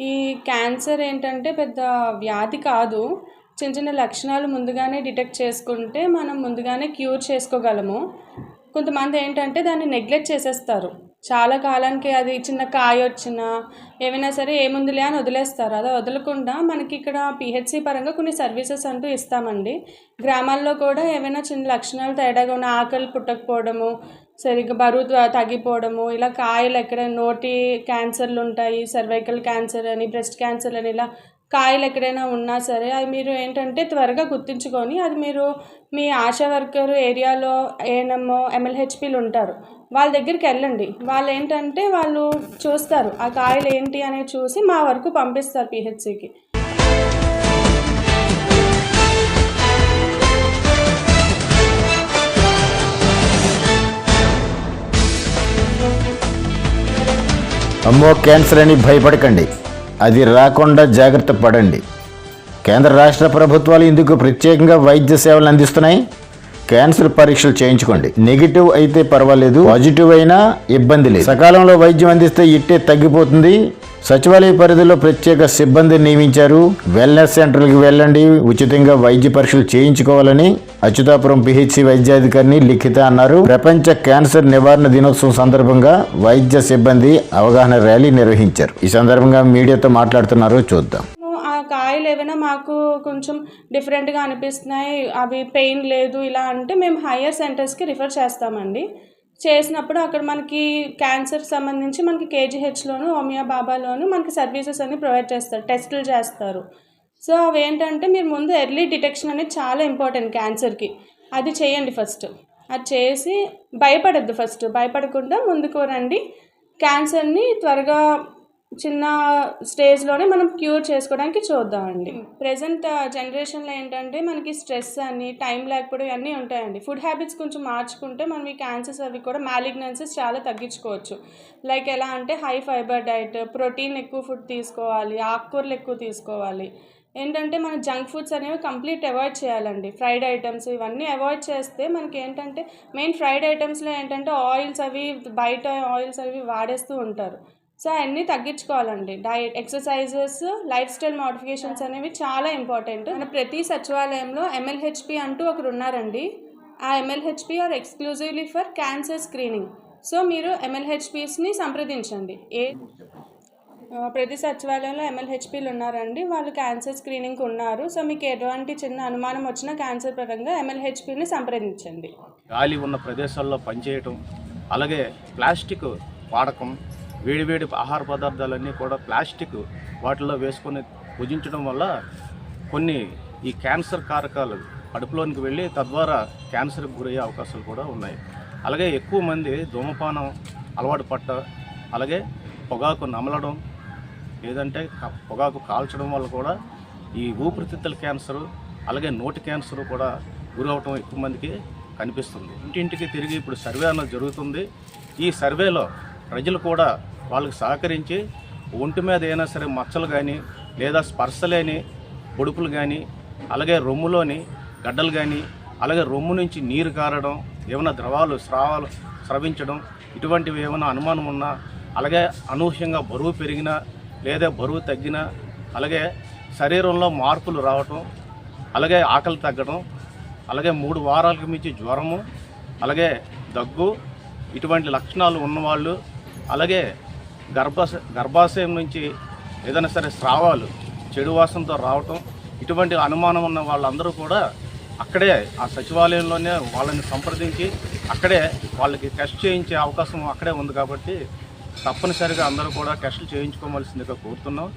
ఈ క్యాన్సర్ ఏంటంటే పెద్ద వ్యాధి కాదు. చిన్న చిన్న లక్షణాలు ముందుగానే డిటెక్ట్ చేసుకుంటే మనం ముందుగానే క్యూర్ చేసుకోగలము. కొంతమంది ఏంటంటే దాన్ని నెగ్లెక్ట్ చేసేస్తారు. చాలా కాలానికి అది చిన్న కాయ వచ్చినా ఏమైనా సరే ఏముందిలే అని వదిలేస్తారు. అది వదలకుండా మనకి ఇక్కడ పిహెచ్సి పరంగా కొన్ని సర్వీసెస్ అంటూ ఇస్తామండి. గ్రామాల్లో కూడా ఏమైనా చిన్న లక్షణాలు తేడాగా ఉన్న ఆకలి పుట్టకపోవడము సరిగ్గా బరువు త- తగ్గిపోవడము ఇలా కాయలు ఎక్కడ నోటి క్యాన్సర్లు ఉంటాయి సర్వైకల్ క్యాన్సర్ అని బ్రెస్ట్ క్యాన్సర్ అని ఇలా కాయలు ఎక్కడైనా ఉన్నా సరే అది మీరు ఏంటంటే త్వరగా గుర్తించుకొని అది మీరు మీ ఆశా వర్కర్ ఏరియాలో ఏఎన్ఎం ఎమ్మెల్హెచ్పీలు ఉంటారు వాళ్ళ దగ్గరికి వెళ్ళండి. వాళ్ళు ఏంటంటే వాళ్ళు చూస్తారు ఆ కాయలు ఏంటి అనేది చూసి మా వరకు పంపిస్తారు పిహెచ్సికి అమ్మో క్యాన్సర్ అని భయపడకండి. అది రాకుండా జాగ్రత్త పడండి. కేంద్ర రాష్ట్ర ప్రభుత్వాలు ఇందుకు ప్రత్యేకంగా వైద్య సేవలు అందిస్తున్నాయి. క్యాన్సర్ పరీక్షలు చేయించుకోండి. నెగిటివ్ అయితే పర్వాలేదు. పాజిటివ్ అయినా ఇబ్బంది లేదు. సకాలంలో వైద్యం అందిస్తే ఇట్టే తగ్గిపోతుంది. సచివాలయ పరిధిలో ప్రత్యేక సిబ్బంది నియమించారు. వెల్నెస్ సెంటర్కి వెళ్ళండి. ఉచితంగా వైద్య పరీక్షలు చేయించుకోవాలని అచ్యుతాపురం పిహెచ్సి వైద్యాధికారిని లిఖిత అన్నారు. ప్రపంచ క్యాన్సర్ నివారణ దినోత్సవం సందర్భంగా వైద్య సిబ్బంది అవగాహన ర్యాలీ నిర్వహించారు. ఈ సందర్భంగా మీడియాతో మాట్లాడుతున్నారు చూద్దాం. ఆ కాయలు ఏమైనా మాకు కొంచెం డిఫరెంట్గా అనిపిస్తున్నాయి. అవి పెయిన్ లేదు ఇలా అంటే మేము హయ్యర్ సెంటర్స్కి రిఫర్ చేస్తామండి. చేసినప్పుడు అక్కడ మనకి క్యాన్సర్ సంబంధించి మనకి కేజీహెచ్లోను హోమియా బాబాలోను మనకి సర్వీసెస్ అన్ని ప్రొవైడ్ చేస్తారు. టెస్టులు చేస్తారు. సో అవి ఏంటంటే మీరు ముందు ఎర్లీ డిటెక్షన్ అనేది చాలా ఇంపార్టెంట్ క్యాన్సర్కి అది చేయండి ఫస్ట్ అది చేసి భయపడద్దు ఫస్ట్ భయపడకుండా ముందుకు రండి. క్యాన్సర్ని త్వరగా చిన్న స్టేజ్లోనే మనం క్యూర్ చేసుకోవడానికి చూద్దామండి. ప్రజెంట్ జనరేషన్లో ఏంటంటే మనకి స్ట్రెస్ అని టైం లేకపోవడం ఇవన్నీ ఉంటాయండి. ఫుడ్ హ్యాబిట్స్ కొంచెం మార్చుకుంటే మనం ఈ క్యాన్సర్స్ అవి కూడా మ్యాలిగ్నెన్సీస్ చాలా తగ్గించుకోవచ్చు. లైక్ ఎలా అంటే హై ఫైబర్ డైట్ ప్రోటీన్ ఎక్కువ ఫుడ్ తీసుకోవాలి ఆకుకూరలు ఎక్కువ తీసుకోవాలి. ఏంటంటే మన జంక్ ఫుడ్స్ అనేవి కంప్లీట్ అవాయిడ్ చేయాలండి. ఫ్రైడ్ ఐటమ్స్ ఇవన్నీ అవాయిడ్ చేస్తే మనకి ఏంటంటే మెయిన్ ఫ్రైడ్ ఐటమ్స్లో ఏంటంటే ఆయిల్స్ అవి బయట ఆయిల్స్ అవి వాడేస్తూ ఉంటారు. సో అవన్నీ తగ్గించుకోవాలండి. Diet exercises life style modifications అనేవి చాలా ఇంపార్టెంట్. మన ప్రతి సచివాలయంలో ఎంఎల్హెచ్పి అంటూ ఒకరు ఉన్నారండి. ఆ MLHP are exclusively for cancer screening. So మీరు ఎంఎల్హెచ్పిస్ని సంప్రదించండి. ఏ ప్రతి సచివాలయంలో ఎమ్మెల్హెచ్పీలు ఉన్నారండి. వాళ్ళు క్యాన్సర్ స్క్రీనింగ్కి ఉన్నారు. సో మీకు ఎటువంటి చిన్న అనుమానం వచ్చినా క్యాన్సర్ పరంగా ఎమ్మెల్హెచ్పీని సంప్రదించండి. గాలి ఉన్న ప్రదేశాల్లో పనిచేయటం అలాగే ప్లాస్టిక్ వాడకం వేడివేడి ఆహార పదార్థాలన్నీ కూడా ప్లాస్టిక్ వాటిల్లో వేసుకొని భుజించడం వల్ల కొన్ని ఈ క్యాన్సర్ కారకాలు కడుపులోనికి వెళ్ళి తద్వారా క్యాన్సర్కి గురయ్యే అవకాశాలు కూడా ఉన్నాయి. అలాగే ఎక్కువ మంది ధూమపానం అలవాటు పట్ట అలాగే పొగాకు నమలడం లేదంటే పొగాకు కాల్చడం వల్ల కూడా ఈ ఊపిరితిత్తుల క్యాన్సరు అలాగే నోటి క్యాన్సర్ కూడా గురవటం ఎక్కువ మందికి కనిపిస్తుంది. ఇంటింటికి తిరిగి ఇప్పుడు సర్వే అన్నది జరుగుతుంది. ఈ సర్వేలో ప్రజలు కూడా వాళ్ళకి సహకరించి ఒంటి మీద అయినా సరే మచ్చలు కానీ లేదా స్పర్శ లేని పొడుపులు కానీ అలాగే రొమ్ములోని గడ్డలు కానీ అలాగే రొమ్ము నుంచి నీరు కారడం ఏమైనా ద్రవాలు స్రావాలు స్రవించడం ఇటువంటివి ఏమైనా అనుమానం ఉన్నా అలాగే అనూహ్యంగా బరువు పెరిగినా లేదా బరువు తగ్గినా అలాగే శరీరంలో మార్పులు రావటం అలాగే ఆకలి తగ్గడం అలాగే మూడు వారాలకు మించి జ్వరము అలాగే దగ్గు ఇటువంటి లక్షణాలు ఉన్నవాళ్ళు అలాగే గర్భాశ గర్భాశయం నుంచి ఏదైనా సరే స్రావాలు చెడు వాసనతో రావటం ఇటువంటి అనుమానం ఉన్న వాళ్ళందరూ కూడా అక్కడే ఆ సచివాలయంలోనే వాళ్ళని సంప్రదించి అక్కడే వాళ్ళకి టెస్ట్ చేయించే అవకాశం అక్కడే ఉంది కాబట్టి తప్పనిసరిగా అందరూ కూడా టెస్టులు చేయించుకోవాల్సిందిగా కోరుతున్నాం.